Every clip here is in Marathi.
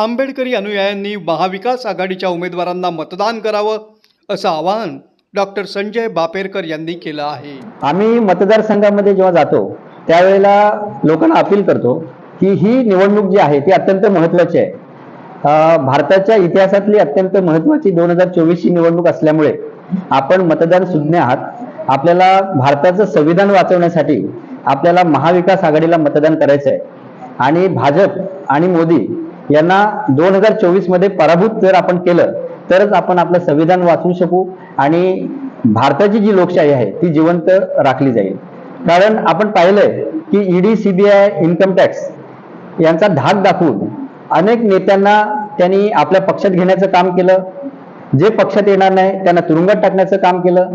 आंबेडकरी अनुयायांनी महाविकास आघाडीच्या उमेदवारांना मतदान करावं असं आवाहन डॉक्टर संजय बापेरकर यांनी केलं आहे. आम्ही मतदारसंघामध्ये जेव्हा जातो त्यावेळेला लोकांना अपील करतो की ही निवडणूक जी आहे ती अत्यंत महत्त्वाची आहे. भारताच्या इतिहासातली अत्यंत महत्त्वाची दोन हजार चोवीसची निवडणूक असल्यामुळे आपण मतदार सुज्ञ आहात. आपल्याला भारताचं संविधान वाचवण्यासाठी आपल्याला महाविकास आघाडीला मतदान करायचं आहे आणि भाजप आणि मोदी यांना दोन हजार चोवीसमध्ये पराभूत जर आपण केलं तरच आपण आपलं संविधान वाचवू शकू आणि भारताची जी लोकशाही आहे ती जिवंत राखली जाईल. कारण आपण पाहिलंय की ईडी सीबीआय इन्कम टॅक्स यांचा धाक दाखवून अनेक नेत्यांना त्यांनी आपल्या पक्षात घेण्याचं काम केलं. जे पक्षात येणार नाही त्यांना तुरुंगात टाकण्याचं काम केलं.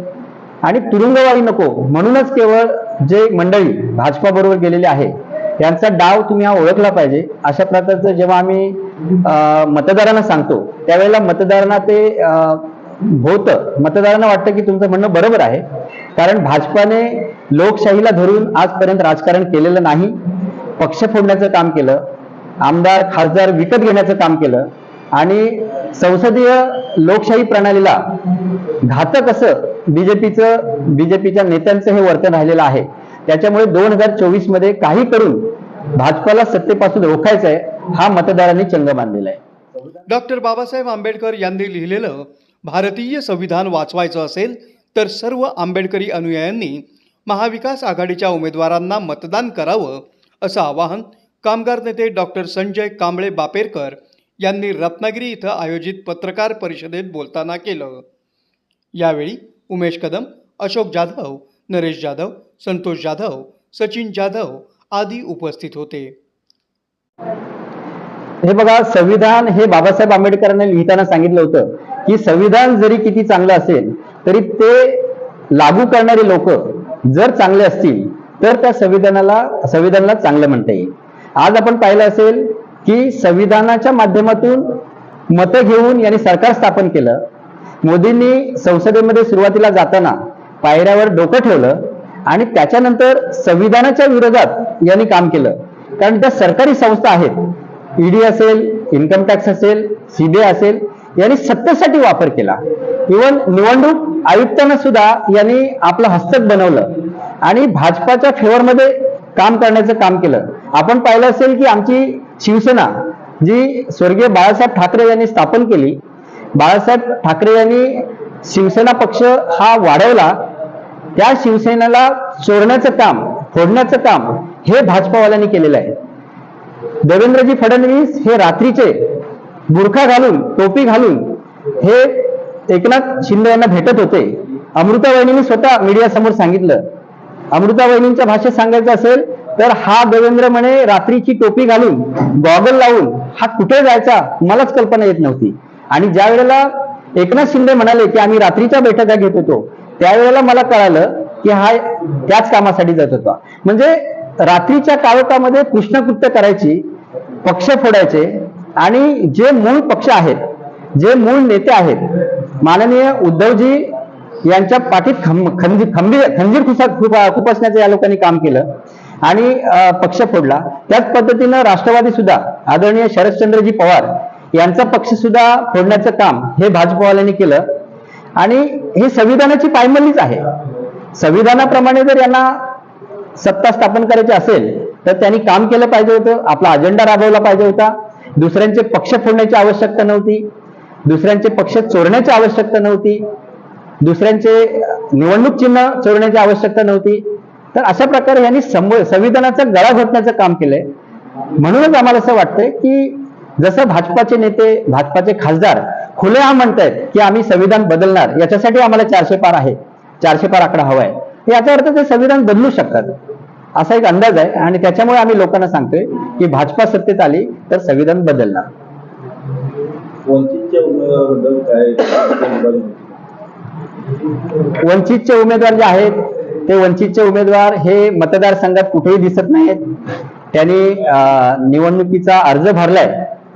आणि तुरुंगवाळी नको म्हणूनच केवळ जे मंडळी भाजपा बरोबर गेलेले आहे यांचा डाव तुम्ही हा ओळखला पाहिजे. अशा प्रकारचं जेव्हा आम्ही मतदारांना सांगतो त्यावेळेला मतदारांना ते अं, होतं मतदारांना वाटतं की तुमचं म्हणणं बरोबर आहे. कारण भाजपाने लोकशाहीला धरून आजपर्यंत राजकारण केलेलं नाही. पक्ष फोडण्याचं काम केलं. आमदार खासदार विकत घेण्याचं काम केलं. आणि संसदीय लोकशाही प्रणालीला घातक असं बीजेपीचं बीजेपीच्या नेत्यांचं हे वर्तन राहिलेलं आहे. त्याच्यामुळे दोन हजार चोवीसमध्ये काही करून भाजपाला सत्तेपासून रोखायचं आहे हा मतदारांनी चंग बांधलेला आहे. डॉक्टर बाबासाहेब आंबेडकर यांनी लिहिलेलं भारतीय संविधान वाचवायचं असेल तर सर्व आंबेडकरी अनुयायांनी महाविकास आघाडीच्या उमेदवारांना मतदान करावं असं आवाहन कामगार नेते डॉक्टर संजय कांबळे बापेरकर यांनी रत्नागिरी इथं आयोजित पत्रकार परिषदेत बोलताना केलं. यावेळी उमेश कदम अशोक जाधव नरेश जाधव संतोष जाधव सचिन जाधव आदी उपस्थित होते. हे बघा संविधान हे बाबासाहेब आंबेडकरांनी लिहिताना सांगितलं होतं की संविधान जरी किती चांगलं असेल तरी ते लागू करणारे लोक जर चांगले असतील तर त्या संविधानाला संविधानाला चांगलं म्हणता येईल. आज आपण पाहिलं असेल की संविधानाच्या माध्यमातून मतं घेऊन यांनी सरकार स्थापन केलं. मोदींनी संसदेमध्ये सुरुवातीला जाताना पायऱ्यावर डोकं ठेवलं आणि त्याच्यानंतर संविधानाच्या विरोधात यांनी काम केलं. कारण त्या सरकारी संस्था आहेत. ईडी असेल इन्कम टॅक्स असेल सीबीआय असेल यांनी सत्तेसाठी वापर केला. इवन निवडणूक आयुक्तांना सुद्धा यांनी आपलं हस्तक बनवलं आणि भाजपाच्या फेवरमध्ये काम करण्याचं काम केलं. आपण पाहिलं असेल की आमची शिवसेना जी स्वर्गीय बाळासाहेब ठाकरे यांनी स्थापन केली बाळासाहेब ठाकरे यांनी शिवसेना पक्ष हा वाढवला त्या शिवसेनेला चोरण्याचं काम फोडण्याचं काम हे भाजपावाल्यांनी केलेलं आहे. देवेंद्रजी फडणवीस हे रात्रीचे बुरखा घालून टोपी घालून हे एकनाथ शिंदे यांना भेटत होते. अमृता स्वतः मीडिया समोर सांगितलं. अमृता वहिनींच्या भाषेत सांगायचं असेल तर हा देवेंद्र म्हणे रात्रीची टोपी घालून गॉगल लावून हा कुठे जायचा मलाच कल्पना येत नव्हती. आणि ज्या वेळेला एकनाथ शिंदे म्हणाले की आम्ही रात्रीच्या बैठका घेत होतो. त्यावेळेला मला कळालं की हा त्याच कामासाठी जात होता. म्हणजे रात्रीच्या काळोखामध्ये कृष्णकृत्य करायची पक्ष फोडायचे आणि जे मूळ पक्ष आहेत जे मूळ नेते आहेत माननीय उद्धवजी यांच्या पाठीत खं खंजीर खंबीर खंजीर खुसा खुप खुपसण्याचं या लोकांनी काम केलं आणि अं, पक्ष फोडला. त्याच पद्धतीनं राष्ट्रवादी सुद्धा आदरणीय शरदचंद्रजी पवार यांचा पक्ष सुद्धा फोडण्याचं काम हे भाजपवाल्यांनी केलं. आणि हे संविधानाची पायमल्लीच आहे. संविधानाप्रमाणे जर यांना सत्ता स्थापन करायची असेल तर त्यांनी काम केलं पाहिजे होतं आपला अजेंडा राबवला पाहिजे होता. दुसऱ्यांचे पक्ष फोडण्याची आवश्यकता नव्हती. दुसऱ्यांचे पक्ष चोरण्याची आवश्यकता नव्हती. दुसऱ्यांचे निवडणूक चिन्ह चोरण्याची आवश्यकता नव्हती. तर अशा प्रकारे यांनी संविधानाचा गळा घोटण्याचं काम केलंय. म्हणूनच आम्हाला असं वाटतंय की जसं भाजपाचे नेते भाजपाचे खासदार खुलेआम म्हणतायत की आम्ही संविधान बदलणार याच्यासाठी आम्हाला चारशे पार आहे चारशे पार आकडा हवाय. याचा अर्थ ते संविधान बदलू शकतात. असा एक अंदाज आहे आणि त्याच्यामुळे आम्ही लोकांना सांगतोय की भाजपा सत्तेत आली तर संविधान बदलणार. वंचितचे उमेदवार जे आहेत ते वंचितचे उमेदवार हे मतदारसंघात कुठेही दिसत नाहीत. त्यांनी निवडणुकीचा अर्ज भरलाय.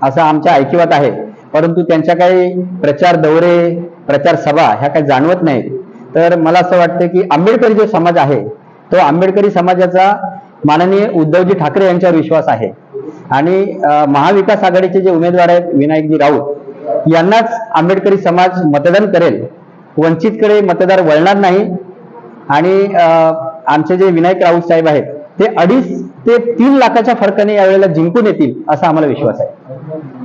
असं आमच्या ऐकिवात आहे. परंतु त्यांच्या काही प्रचार दौरे प्रचार सभा ह्या काही जाणवत नाहीत. तर मला असं वाटतं की आंबेडकरी जो समाज आहे तो आंबेडकरी समाजाचा माननीय उद्धवजी ठाकरे यांच्यावर विश्वास आहे. आणि महाविकास आघाडीचे जे उमेदवार आहेत विनायकजी राऊत यांनाच आंबेडकरी समाज मतदान करेल. वंचितकडे मतदार वळणार नाही. आणि आमचे जे विनायक राऊत साहेब आहेत ते अडीच ते तीन लाखाच्या फरकाने यावेळेला जिंकून येतील असा आम्हाला विश्वास आहे.